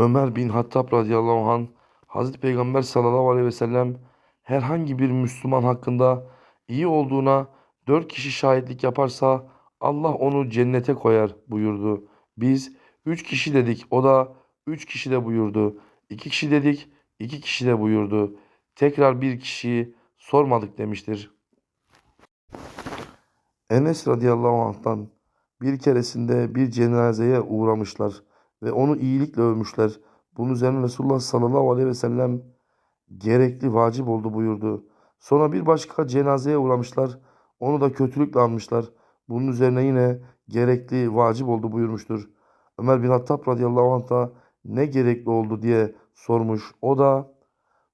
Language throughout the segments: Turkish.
Ömer bin Hattab radıyallahu anh Hazreti Peygamber sallallahu aleyhi ve sellem herhangi bir Müslüman hakkında iyi olduğuna dört kişi şahitlik yaparsa Allah onu cennete koyar buyurdu. Biz üç kişi dedik o da üç kişi de buyurdu. İki kişi dedik iki kişi de buyurdu. Tekrar bir kişiyi sormadık demiştir. Enes radıyallahu anh'tan bir keresinde bir cenazeye uğramışlar ve onu iyilikle övmüşler. Bunun üzerine Resulullah sallallahu aleyhi ve sellem gerekli vacip oldu buyurdu. Sonra bir başka cenazeye uğramışlar. Onu da kötülükle anmışlar. Bunun üzerine yine gerekli vacip oldu buyurmuştur. Ömer bin Hattab radıyallahu anh da ne gerekli oldu diye sormuş. O da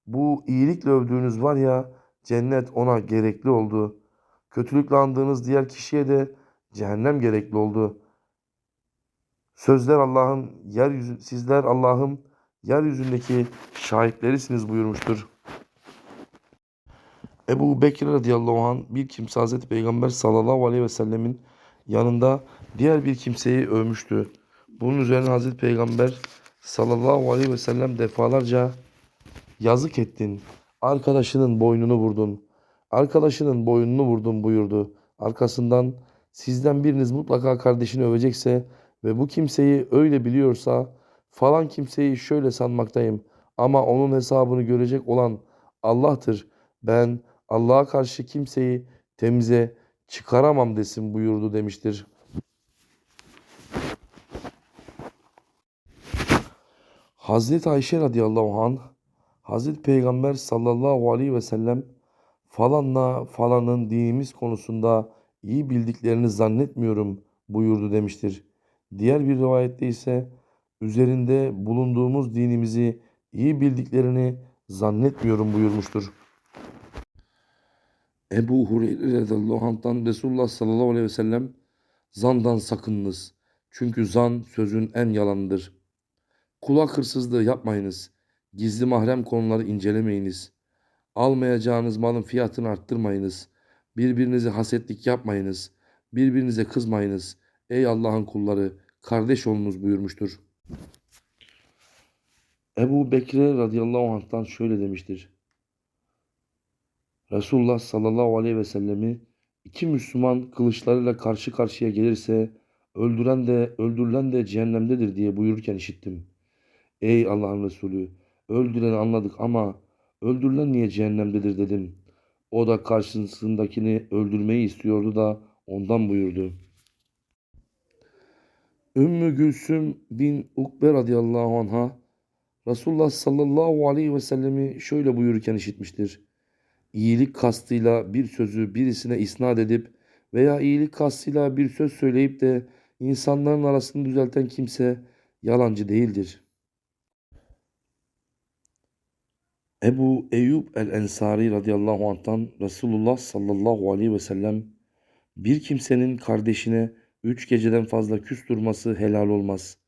bu iyilikle övdüğünüz var ya cennet ona gerekli oldu. Kötülükle andığınız diğer kişiye de cehennem gerekli oldu. Sözler Allah'ın yeryüzü sizler Allah'ın yeryüzündeki şahitlerisiniz buyurmuştur. Ebu Bekir radıyallahu anh bir kimse Hazreti Peygamber sallallahu aleyhi ve sellemin yanında diğer bir kimseyi övmüştü. Bunun üzerine Hazreti Peygamber sallallahu aleyhi ve sellem defalarca yazık ettin. Arkadaşının boynunu vurdun. Arkadaşının boynunu vurdun buyurdu. Arkasından sizden biriniz mutlaka kardeşini övecekse ve bu kimseyi öyle biliyorsa falan kimseyi şöyle sanmaktayım. Ama onun hesabını görecek olan Allah'tır. Ben Allah'a karşı kimseyi temize çıkaramam desin buyurdu demiştir. Hazreti Ayşe radıyallahu anh Hazreti Peygamber sallallahu aleyhi ve sellem falanla falanın dinimiz konusunda iyi bildiklerini zannetmiyorum buyurdu demiştir. Diğer bir rivayette ise üzerinde bulunduğumuz dinimizi iyi bildiklerini zannetmiyorum buyurmuştur. Ebu Hureyre radıyallahu anh'tan Resulullah sallallahu aleyhi ve sellem zandan sakınınız. Çünkü zan sözün en yalanıdır. Kulak hırsızlığı yapmayınız. Gizli mahrem konuları incelemeyiniz. Almayacağınız malın fiyatını arttırmayınız. Birbirinize hasetlik yapmayınız. Birbirinize kızmayınız. Ey Allah'ın kulları, kardeş olunuz buyurmuştur. Ebu Bekir radıyallahu anh'tan şöyle demiştir. Resulullah sallallahu aleyhi ve sellemi iki Müslüman kılıçlarıyla karşı karşıya gelirse öldüren de öldürülen de cehennemdedir diye buyururken işittim. Ey Allah'ın Resulü öldüreni anladık ama öldürülen niye cehennemdedir dedim. O da karşısındakini öldürmeyi istiyordu da ondan buyurdu. Ümmü Gülsüm bin Ukbe radıyallahu anha Resulullah sallallahu aleyhi ve sellemi şöyle buyururken işitmiştir. İyilik kastıyla bir sözü birisine isnat edip veya iyilik kastıyla bir söz söyleyip de insanların arasını düzelten kimse yalancı değildir. Ebu Eyyub el-Ensari radıyallahu anh'tan Resulullah sallallahu aleyhi ve sellem bir kimsenin kardeşine üç geceden fazla küs durması helal olmaz.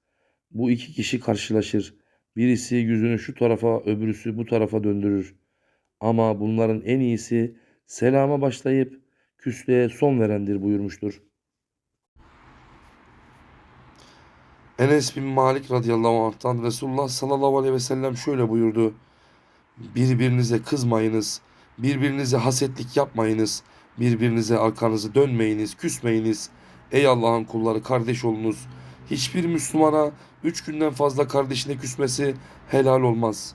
Bu iki kişi karşılaşır. Birisi yüzünü şu tarafa öbürüsü bu tarafa döndürür. Ama bunların en iyisi selama başlayıp küslüğe son verendir buyurmuştur. Enes bin Malik radıyallahu anh'tan Resulullah sallallahu aleyhi ve sellem şöyle buyurdu. Birbirinize kızmayınız, birbirinize hasetlik yapmayınız, birbirinize arkanızı dönmeyiniz, küsmeyiniz. Ey Allah'ın kulları kardeş olunuz. Hiçbir Müslümana üç günden fazla kardeşine küsmesi helal olmaz.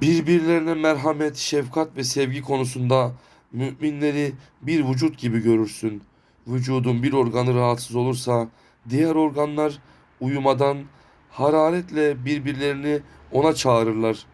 Birbirlerine merhamet, şefkat ve sevgi konusunda müminleri bir vücut gibi görürsün. Vücudun bir organı rahatsız olursa diğer organlar uyumadan hararetle birbirlerini ona çağırırlar.